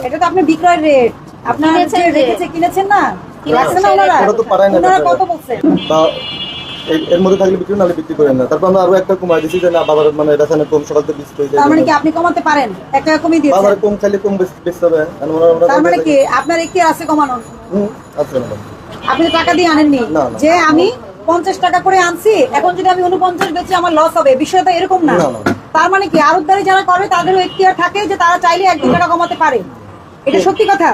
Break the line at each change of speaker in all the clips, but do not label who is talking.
এটা তো আপনি বিক্রয়ের রেট আপনার যে
যে?
রেখেছে কিনেছেন না?
কিনেছেন
না ওনারা?
ওটা তো পারায় না
ওনারা কত বলছেন
এর- এর মধ্যে থাকলে বিক্রি নাহলে বিক্রি করেন না। তারপর আমরা আরও একটা কমাই দিচ্ছি যে না বাবার মানে রাসায়নিক কম সকাল থেকে বিক্রি হয়ে
তার মানে কি আপনি কমাতে পারেন? এক টাকা কমিয়ে দিয়েছেন?
বাবার কম খাইলে কম বেশি বেচতে হবে। আর ওরা- ওরা-
তার মানে কি আপনার একটি আছে কমানোর?
হুম, আছে ম্যাডাম।
আপনি টাকা দিয়ে আনেননি। যে আমি পঞ্চাশ টাকা করে আনছি এখন যদি আমি উনপঞ্চাশ বেচি আমার লস হবে। বিষয়টা এরকম না। তার মানে কি? আরতদারি যারা করে তাদেরও এখতিয়ার থাকে যে তারা চাইলে এক দু টাকা কমাতে পারে। এটা সত্যি কথা?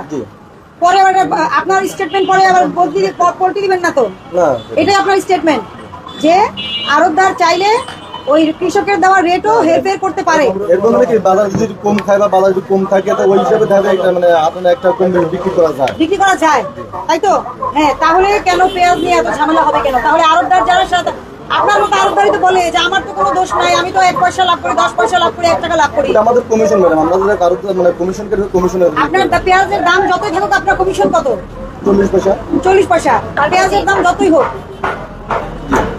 পরে আবার আপনার স্টেটমেন্ট পরে আবার দিয়ে- দিবেন না তো? এটাই আপনার স্টেটমেন্ট যে আরতদার চাইলে ওই কৃষকের দেওয়া রেটও হেরফের করতে পারে।
এরকম মানে কি বাজার যদি কম খায় বা বাজার যদি কম থাকে তো ওই হিসাবে থাকে একটা মানে আপনার একটা কম বিক্রি করা যায়।
বিক্রি করা যায়। তাই তো? হ্যাঁ তাহলে কেন পেঁয়াজ নিয়ে এত ঝামেলা হবে কেন? তাহলে আরবদার যারা সাথে আপনার মতো তো বলে যে আমার তো কোনো দোষ নাই আমি তো এক পয়সা লাভ করি দশ পয়সা লাভ করি এক টাকা লাভ করি।
আমাদের কমিশন ম্যাডাম আমরা কারও মানে কমিশন করে কমিশনের
আপনার পেঁয়াজের দাম যতই থাকুক আপনার কমিশন কত?
চল্লিশ পয়সা।
চল্লিশ পয়সা। পেঁয়াজের দাম যতই হোক।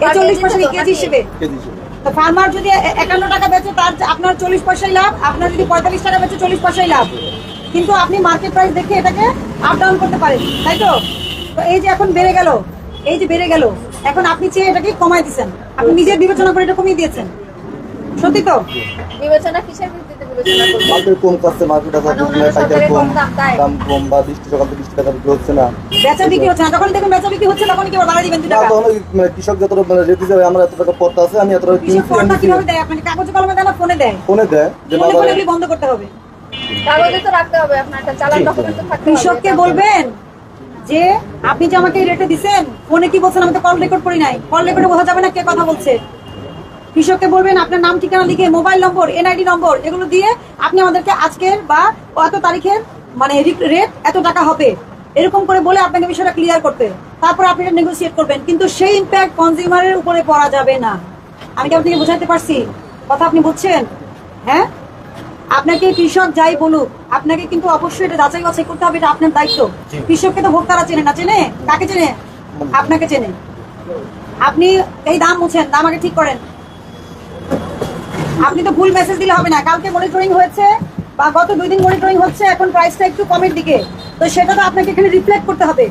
এই চল্লিশ পয়সা কেজি হিসেবে?
কেজি হিসেবে।
ফার্মার যদি একান্ন টাকা বেচে তার আপনার চল্লিশ পয়সাই লাভ আপনার যদি পঁয়তাল্লিশ টাকা বেচে চল্লিশ পয়সাই লাভ। কিন্তু আপনি মার্কেট প্রাইস দেখে এটাকে আপ ডাউন করতে পারেন তাই তো? তো এই যে এখন বেড়ে গেল এই যে বেড়ে গেল এখন আপনি চেয়ে এটাকে কমাই দিচ্ছেন আপনি নিজের বিবেচনা করে এটা কমিয়ে দিয়েছেন। সত্যি তো?
বিবেচনা কিসের ভিত্তিতে বিবেচনা করব?
মার্কেট কম কাছে মার্কেট আছে
মানে
পাইকারি কম
কম দাম
কম বা বৃষ্টি সকাল থেকে টাকা বিক্রি হচ্ছে না।
বেচা বিক্রি হচ্ছে না। যখন দেখুন বেচা বিক্রি হচ্ছে তখন কি আবার দিবেন দু টাকা?
তখন মানে কৃষক যতটা মানে রেট আমরা এত টাকা পড়তে আছে আমি এত টাকা কিনছি
ফোনটা কীভাবে দেয়? আপনাকে কাগজে কলমে ফোনে দেয়?
ফোনে দেয় যে
বন্ধ করতে হবে।
কাগজে তো রাখতে হবে আপনার একটা চালান ডকুমেন্ট তো থাকতে হবে
কৃষককে বলবেন যে আপনি যে আমাকে রেটে দিচ্ছেন ফোনে কি বলছেন আমি তো কল রেকর্ড করি নাই। কল রেকর্ডে বোঝা যাবে না কে কথা বলছে। কৃষককে বলবেন, আপনার নাম, ঠিকানা লিখে মোবাইল নম্বর এনআইডি নম্বর এগুলো দিয়ে আপনি আমাদেরকে আজকের বা এত তারিখের মানে রেট এত টাকা হবে। এরকম করে বলে আপনাকে বিষয়টা ক্লিয়ার করতে। তারপর আপনি এটা নেগোসিয়েট করবেন। কিন্তু সেই ইম্প্যাক্ট কনজিউমারের উপরে পড়া যাবে না। আমি কি আপনাকে বোঝাতে পারছি? কথা আপনি বুঝছেন? হ্যাঁ? আপনাকে কৃষক যাই বলুক আপনাকে কিন্তু অবশ্যই এটা যাচাই বাছাই করতে হবে এটা আপনার দায়িত্ব। কৃষককে তো ভোক্তারা চেনে না। চেনে? কাকে চেনে? আপনাকে চেনে। আপনি এই দাম বুঝছেন দাম আগে ঠিক করেন। আপনি তো ভুল মেসেজ দিলে হবে না। কালকে মনিটরিং হয়েছে বা গত দুই দিন মনিটরিং হচ্ছে এখন প্রাইসটা একটু কমের দিকে। তো সেটা তো আপনাকে এখানে রিফ্লেক্ট করতে হবে।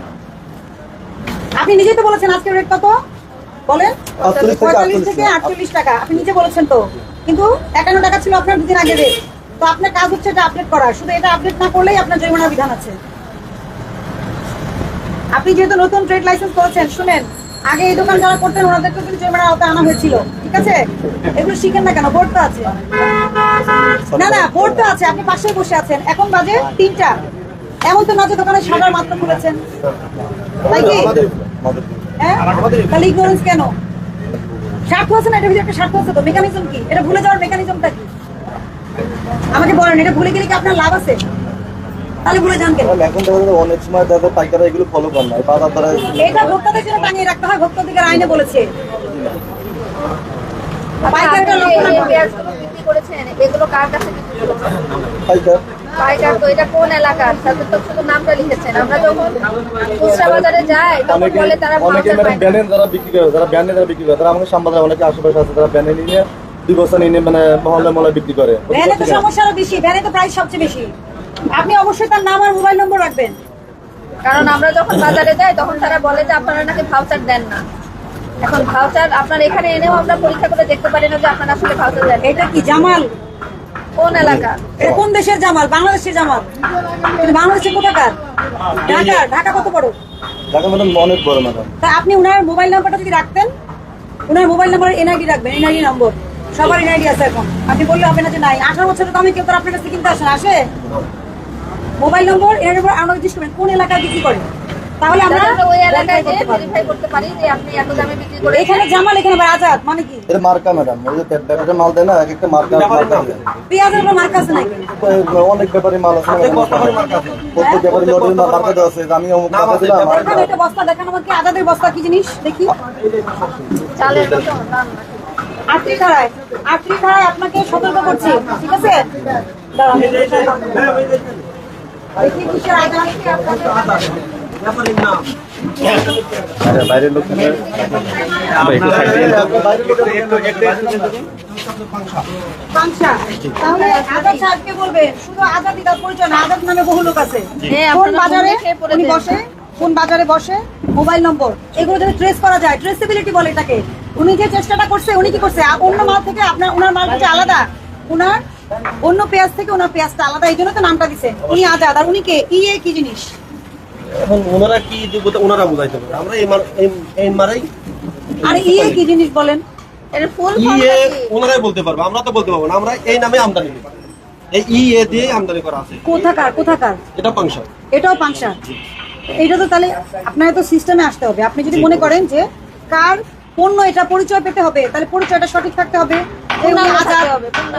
আপনি নিজেই তো বলেছেন আজকের রেট কত? বলেন।
থেকে
পঁয়তাল্লিশ থেকে আটচল্লিশ টাকা। আপনি নিজে বলেছেন তো। কিন্তু একান্ন টাকা ছিল আপনার দুদিন আগে রেট তো আপনার কাজ হচ্ছে এটা আপডেট করা। শুধু এটা আপডেট না করলেই আপনার জরিমানার বিধান আছে। আপনি যেহেতু নতুন ট্রেড লাইসেন্স করেছেন, শুনেন, আগে এই দোকান যারা করতেন ওনাদেরকে কিন্তু জরিমানার আওতায় আনা হয়েছিল। ঠিক আছে? এগুলো শিখেন না কেন? বোর্ড তো আছে। না না, বোর্ড তো আছে। আপনি পাশেই বসে আছেন। এখন বাজে তিনটা। এমন তো না যে দোকানে সাদার মাত্র খুলেছেন। তাই কি? হ্যাঁ? তাহলে ইগনোরেন্স কেন? স্বার্থ আছে না? এটা ভিতরে একটা স্বার্থ আছে তো। মেকানিজম কি? এটা ভুলে যাওয়ার মেকানিজমটা কি? আমাকে বলেন এটা ভুলে গেলে কি আপনার লাভ আছে? তাহলে ভুলে যান কেন?
এখন যায় অনেক সময় যায় পাইকাররা এগুলো ফলো করে না।
এটা ভোক্তাদের জন্য টাঙিয়ে রাখতে হয় আইনে বলেছে।
আচ্ছা,
পাইকারটা লক্ষ্য।
বিক্রি করেছেন এগুলো কার কাছে বিক্রি করেছেন?
পাইকার।
পাইকার তো এটা কোন এলাকার? তাদের তো শুধু নামটা লিখেছেন। আমরা যখন খুচরা বাজারে যাই তখন বলে তারা
অনেকে
voucher
ম্যাডাম
পায় না।
ব্যানের যারা বিক্রি করে যারা ব্যানে যারা বিক্রি করে তারা আমাকে সামবাজার অনেকে আশেপাশে আছে তারা ব্যানে নিয়ে দুই বছর নিয়ে মানে মহল্লা মহল্লা বিক্রি করে।
ভ্যানে তো সমস্যা আরও বেশি ভ্যানে তো প্রাইস সবচেয়ে বেশি। আপনি অবশ্যই তার নাম আর মোবাইল নম্বর রাখবেন।
কারণ আমরা যখন বাজারে যাই তখন তারা বলে যে আপনারা নাকি ভাউচার দেন না। এখন ভাউচার আপনার এখানে এনেও আমরা পরীক্ষা করে দেখতে পারি না যে আপনারা আসলে ভাউচার দেন।
এটা কি জামাল?
কোন এলাকা?
এটা কোন দেশের জামাল? বাংলাদেশের জামাল। কিন্তু বাংলাদেশের কোথাকার? ঢাকা। ঢাকা কত বড়?
ঢাকা ম্যাডাম অনেক বড় ম্যাডাম।
তা আপনি উনার মোবাইল নাম্বারটা যদি রাখতেন উনার মোবাইল নাম্বার এনআইডি রাখবেন এনআইডি নম্বর। সবার এনআইডি আছে এখন। আপনি বললে হবে না যে নাই। আঠারো বছরের তো আমি কেউ তো আপনার কাছে কিনতে আসেন আসে? মোবাইল নম্বর এনআইডি নম্বর আমরা জিজ্ঞেস করবেন কোন এলাকায় বিক্রি করে? তাহলে আমরা
ওই এলাকায় ভেরিফাই করতে পারি যে আপনি এত দামে বিক্রি করে
এখানে জামাল এখানে আজাদ মানে কি?
এটা মার্কা ম্যাডাম। ওই যে ব্যাপারে মাল দেয় না এক একটা মার্কা মার্কা
পেঁয়াজের উপর মার্কা আছে নাকি?
অনেক ব্যাপারে মাল আছে প্রত্যেক ব্যাপারে লটের মার্কা দেওয়া আছে। আমি অমুক দিলাম
একটা বস্তা দেখান আমাকে আজাদের বস্তা কি জিনিস? দেখি।
চালের মতো নাকি?
আটটি ধারায় আটটি ধারায় আপনাকে সতর্ক করছি ঠিক আছে?
আরে বাইরের লোক
তাহলে আজাদ সাহেবকে বলবেন শুধু আজাদ দিদার পরিচয় না আজাদ নামে বহু লোক আছে।
হ্যাঁ,
কোন বাজারে উনি বসে? কোন বাজারে বসে? Mobile number. এগুলো যদি ট্রেস করা যায় ট্রেসেবিলিটি বলে এটাকে। উনি যে চেষ্টাটা করছে উনি কি করছে? অন্য মাল থেকে আপনার ওনার মাল থেকে আলাদা। ওনার অন্য পেঁয়াজ থেকে ওনার পেঁয়াজটা আলাদা এই জন্য তো নামটা দিছে। উনি আজাদ আর উনি কে? ইয়ে কি জিনিস?
এখন ওনারা কি দিবে তো ওনারা বুঝাইতে পারে। আমরা এই মার এই- মারাই
আর ইয়ে কি জিনিস বলেন?
এর ফুল
ইয়ে ওনারাই বলতে পারব আমরা তো বলতে পারব না। আমরা এই নামে আমদানি করি। এই দিয়ে আমদানি করা আছে।
কোথাকার কোথাকার?
এটা পাংশা
এটাও পাংশা এটা তো তাহলে আপনার তো সিস্টেমে আসতে হবে। আপনি যদি মনে করেন যে কার পণ্য এটা পরিচয় পেতে হবে। তাহলে পরিচয়টা সঠিক থাকতে হবে।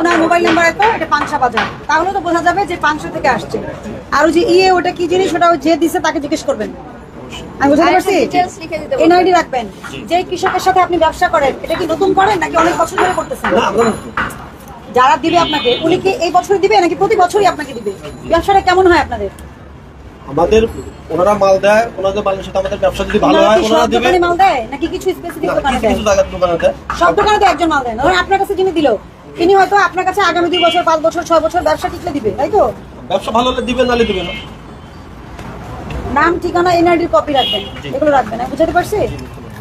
ওনার মোবাইল নাম্বার এত এটা পাংশা বাজার। তাহলে তো বোঝা যাবে যে পাংশা থেকে আসছে। আর ওই যে ইয়ে ওটা কি জিনিস? ওটা যে দিছে তাকে জিজ্ঞেস করবেন। আমি বুঝতে পারছি। এনআইডি রাখবেন। যে কৃষকের সাথে আপনি ব্যবসা করেন এটা কি নতুন করেন নাকি অনেক বছর ধরে করতেছেন? যারা দিবে আপনাকে উনি কি এই বছর দিবে নাকি প্রতি বছরই আপনাকে দিবে? ব্যবসাটা কেমন হয় আপনাদের?
আমাদের ওনারা মাল দেয় ওনাদের মালের সাথে আমাদের ব্যবসা যদি ভালো হয় ওনারা দিবে।
মাল দেয়? নাকি কিছু স্পেসিফিক দোকানে
কিছু
দেয়?
কিছু জায়গার দোকানে দেয়।
সব দোকানে তো একজন মাল দেয় না। আপনার কাছে যিনি দিল তিনি হয়তো আপনার কাছে আগামী দুই বছর পাঁচ বছর ছয় বছর ব্যবসা টিকলে দিবে তাই তো?
ব্যবসা ভালো হলে দিবে নালে দিবে না।
নাম ঠিকানা এনআইডির কপি রাখবেন এগুলো রাখবেন আমি বুঝাতে পারছি?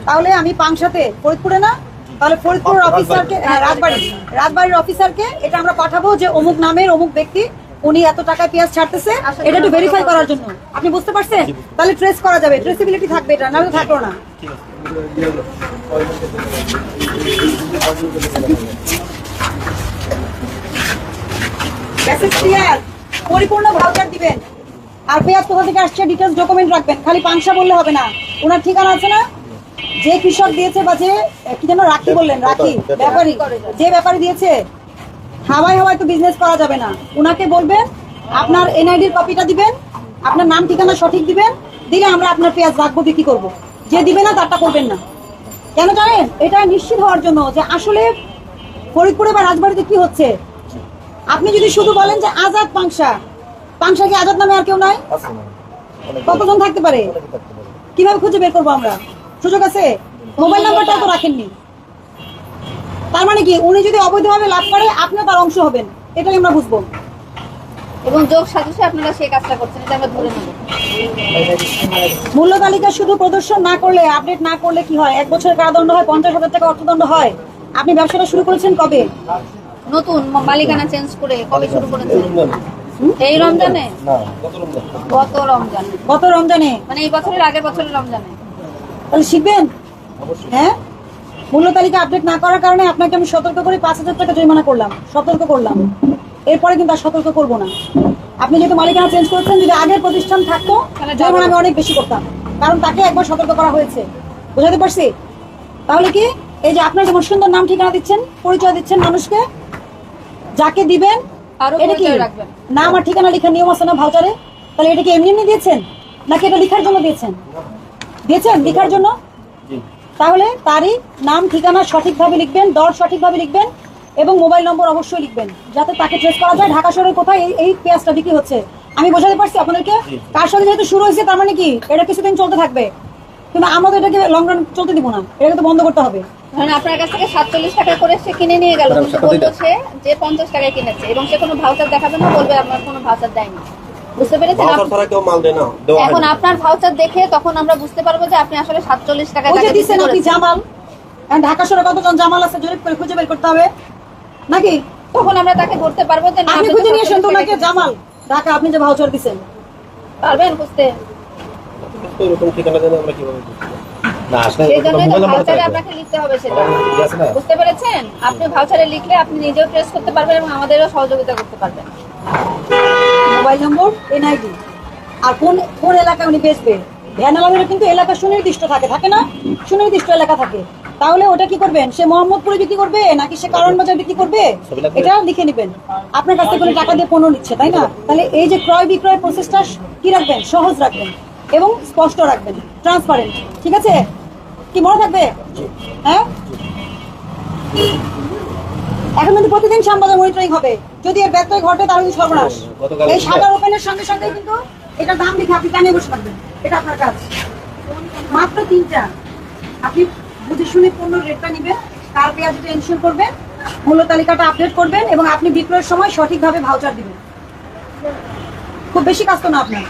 তাহলে আমি পাংশাতে ফরিদপুরে না? তাহলে ফরিদপুর অফিসারকে হ্যাঁ রাজবাড়ি। রাজবাড়ির অফিসারকে এটা আমরা পাঠাবো যে অমুক নামের অমুক ব্যক্তি উনি এত টাকা পেঁয়াজ ছাড়তেছে এটা একটু ভেরিফাই করার জন্য। আপনি বুঝতে পারছেন? তাহলে ট্রেস করা যাবে। ট্রেসিবিলিটি থাকবে এটা নাহলে থাকল না। পরিপূর্ণ ভাউচার দিবেন। আর পেঁয়াজ কোথা থেকে আসছে ডিটেলস ডকুমেন্ট রাখবেন। খালি পাংশা বললে হবে না। ওনার ঠিকানা আছে না? যে কৃষক দিয়েছে বা যে কি যেন রাখি বললেন রাখি ব্যাপারী। যে ব্যাপারী দিয়েছে হাওয়ায় হাওয়ায় তো বিজনেস করা যাবে না। ওনাকে বলবেন আপনার এনআইডির কপিটা দিবেন আপনার নাম ঠিকানা সঠিক দিবেন দিলে আমরা আপনার পেঁয়াজ রাখব বিক্রি করব। যে দিবে না তারটা করবেন না। কেন জানেন? এটা নিশ্চিত হওয়ার জন্য যে আসলে ফরিদপুরে বা রাজবাড়িতে কি হচ্ছে? আপনি যদি শুধু বলেন যে আজাদ পাংশা পাংশা কি আজাদ নামে আর কেউ নাই? কতজন থাকতে পারে?
থাকতে পারে।
কীভাবে খুঁজে বের করব আমরা? সুযোগ আছে? মোবাইল নাম্বারটাও তো রাখেননি। তার মানে কি? উনি যদি অবৈধভাবে লাভ করে আপনিও তার অংশ হবেন। এটাই আমরা বুঝব।
এবং যোগ সাজসে আপনারা সেই কাজটা করছেন এটা আমরা ধরে নেব।
মূল্য তালিকা শুধু প্রদর্শন না করলে আপডেট না করলে কি হয়? এক বছরের কারাদণ্ড হয় পঞ্চাশ হাজার টাকা অর্থদণ্ড হয়। আপনি ব্যবসাটা শুরু করেছেন কবে?
নতুন মালিকানা চেঞ্জ করে কবে শুরু করেছেন? এই রমজানে?
না
রমজান।
গত রমজানে।
গত রমজানে?
মানে এই বছরের আগের বছরের রমজানে।
তাহলে শিখবেন? হ্যাঁ? মূল্য তালিকা আপডেট না করার কারণে আপনাকে আমি সতর্ক করে পাঁচ হাজার টাকা জরিমানা করলাম। সতর্ক করলাম। এরপরে কিন্তু আর সতর্ক করব না। আপনি যেহেতু মালিকানা চেঞ্জ করেছেন যদি আগের প্রতিষ্ঠান থাকতো জরিমানা আমি অনেক বেশি করতাম। কারণ তাকে একবার সতর্ক করা হয়েছে। বুঝাতে পারছি? তাহলে কি? এই যে আপনার যেমন সুন্দর নাম ঠিকানা দিচ্ছেন পরিচয় দিচ্ছেন মানুষকে যাকে দিবেন
আরও
এটা কি। নাম আর ঠিকানা লেখার নিয়ম আছে না ভাউচারে? তাহলে এটা কি এমনি এমনি দিয়েছেন? নাকি এটা লেখার জন্য দিয়েছেন? দিয়েছেন? লেখার জন্য? তাহলে তারই নাম ঠিকানা সঠিকভাবে লিখবেন দর সঠিকভাবে লিখবেন এবং মোবাইল নম্বর অবশ্যই লিখবেন যাতে তাকে ট্রেস করা যায়। ঢাকা শহরের কোথায় এই এই পেঁয়াজটা বিক্রি হচ্ছে? আমি বোঝাতে পারছি আপনাদেরকে? কার সাথে যেহেতু শুরু হয়েছে তার মানে কি? এটা কিছুদিন চলতে থাকবে। কিন্তু আমরা তো এটাকে লং রান চলতে দিব না। এটাকে তো বন্ধ করতে হবে।
আপনার কাছ থেকে সাতচল্লিশ টাকা করে সে কিনে নিয়ে গেল। কিন্তু সে যে পঞ্চাশ টাকায় কিনেছে এবং সে কোনো ভাউচার দেখাবে না বলবে আপনার কোনো ভাউচার দেয়নি। বুঝতে পেরেছেন? এখন আপনার ভাউচার দেখে তখন আমরা বুঝতে পারব যে আপনি আসলে সাতচল্লিশ টাকা
দিচ্ছেন আপনি জামাল। ঢাকা শহরে কতজন জামাল আছে জরিপ করে খুঁজে বের করতে হবে? নাকি?
তখন আমরা তাকে ধরতে পারব যে
আপনি খুঁজে নিয়ে আসেন তো
47
ওনাকে
টাকায়
জামাল। ঢাকা আপনি যে ভাউচার দিচ্ছেন।
পারবেন বুঝতে
তো এরকম ঠিকানা জানি আমরা কীভাবে
বুঝতে পেরেছেন? আপনি ভাউচারে লিখলে আপনি নিজেও ট্রেস করতে পারবেন এবং আমাদেরও সহযোগিতা করতে পারবেন।
মোবাইল নম্বর এনআইডি আর কোন কোন এলাকায় উনি বেচবে ভ্যান আলামের কিন্তু এলাকা সুনির্দিষ্ট থাকে থাকে না? সুনির্দিষ্ট এলাকা থাকে। তাহলে ওটা কি করবেন? সে মোহাম্মদপুরে বিক্রি করবে নাকি সে কারণ বাজার বিক্রি করবে? এটা লিখে নেবেন। আপনার কাছ থেকে কোনো টাকা দিয়ে পণ্য নিচ্ছে তাই না? তাহলে এই যে ক্রয় বিক্রয় প্রসেসটা কি রাখবেন? সহজ রাখবেন এবং স্পষ্ট রাখবেন ট্রান্সপারেন্ট ঠিক আছে? কি মনে থাকবে? হ্যাঁ? এখন কিন্তু প্রতিদিন শ্যামবাজার মনিটরিং হবে। যদি এর ব্যত্যয় ঘটে তাহলে কিন্তু সর্বনাশ। এই সাদা ওপেনের সঙ্গে সঙ্গে কিন্তু এটার দাম দেখে আপনি কানে বসে পারবেন এটা আপনার কাজ। মাত্র তিনটা। আপনি বুঝে শুনে পণ্য রেটটা নেবেন তার পেঁয়াজটা টেনশন করবেন মূল্য তালিকাটা আপডেট করবেন এবং আপনি বিক্রয়ের সময় সঠিকভাবে ভাউচার দিবেন। খুব বেশি কাজ তো না আপনার।